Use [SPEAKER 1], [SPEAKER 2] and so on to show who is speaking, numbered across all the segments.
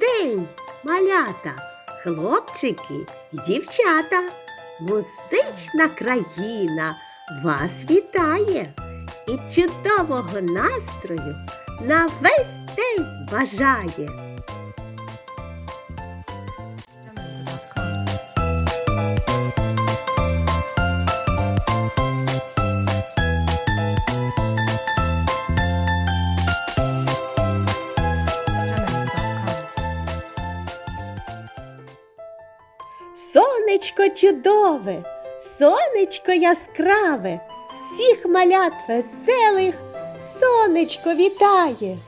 [SPEAKER 1] день, малята, хлопчики і дівчата. Музична країна вас вітає і чудового настрою на весь день бажає. Сонечко чудове, сонечко яскраве, всіх малят веселих сонечко вітає.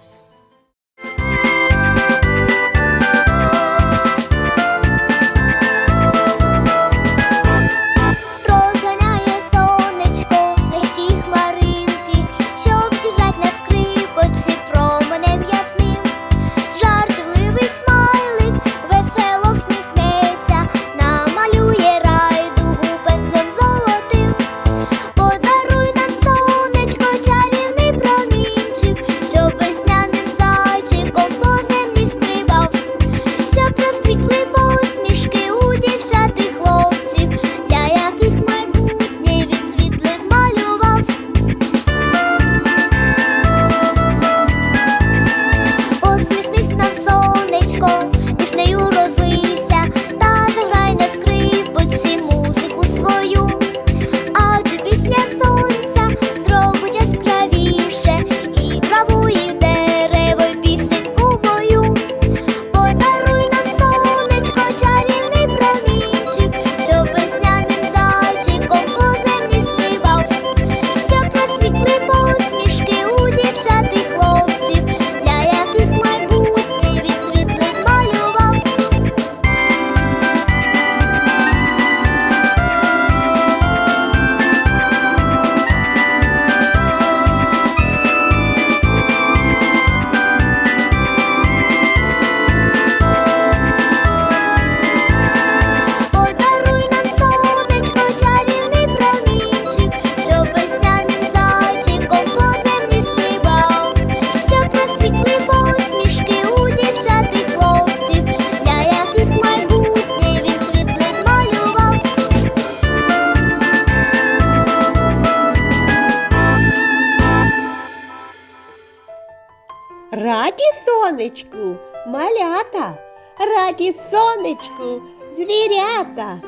[SPEAKER 1] Раді сонечку, малята, раді сонечку, звірята.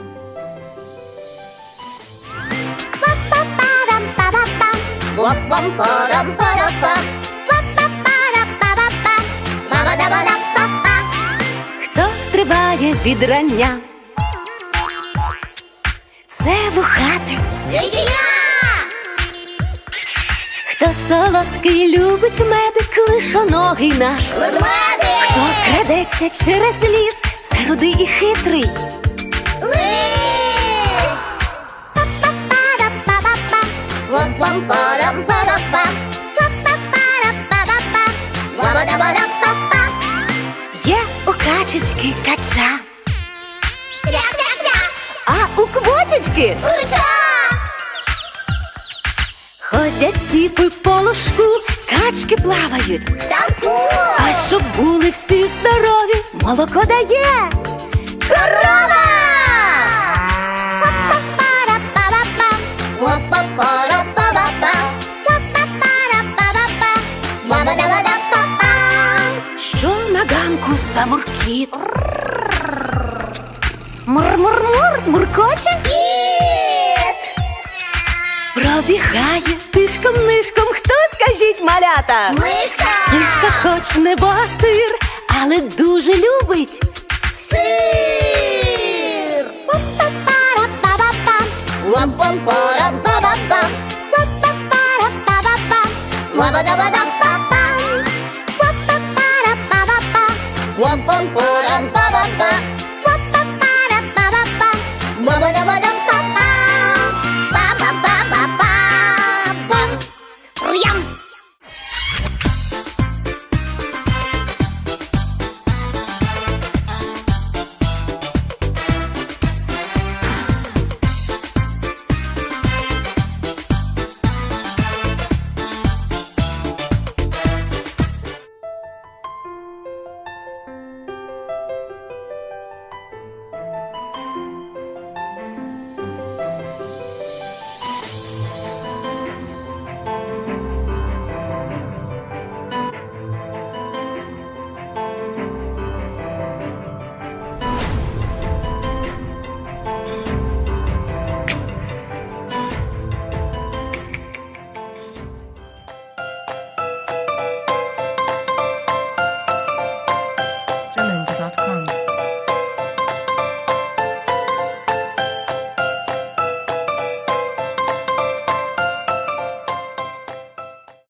[SPEAKER 2] Па-па-парам-па-па-па.
[SPEAKER 3] Пам-пам-парам-парапам,
[SPEAKER 2] Па-па-парам-па-па-па. Па-ба-да-ба-да-па-па.
[SPEAKER 4] Хто стрибає від рання? Це вухати,
[SPEAKER 2] Джей-джей-я!
[SPEAKER 4] хто Солодкий любить медик, лишоногий наш.
[SPEAKER 2] Ведмедик!
[SPEAKER 4] Хто крадеться через ліс, це рудий і хитрий.
[SPEAKER 2] Лис! Ба-ба-да-ба-да-па-па.
[SPEAKER 4] Є у качечки кача,
[SPEAKER 2] Кря-кря-кря.
[SPEAKER 4] а у квочечки
[SPEAKER 2] Урча!
[SPEAKER 4] Ціпи по ложку, качки плавають.
[SPEAKER 2] Ставку!
[SPEAKER 4] А щоб були всі здорові, молоко дає.
[SPEAKER 2] Корова!
[SPEAKER 4] Що на ганку самуркіт? Мур-мур-мур, муркоче! Пробігає тишком нишком. Хто скажіть малята?
[SPEAKER 2] Мишка!
[SPEAKER 4] Мишка хоч не богатир, але дуже любить.
[SPEAKER 2] Сир! Па-па-пара-па-па-па.
[SPEAKER 3] пам-пам-парам-парапам,
[SPEAKER 2] Па-па-пара-па-па-па.
[SPEAKER 3] ба-ба-да-ба-да-па-па, gmail.com.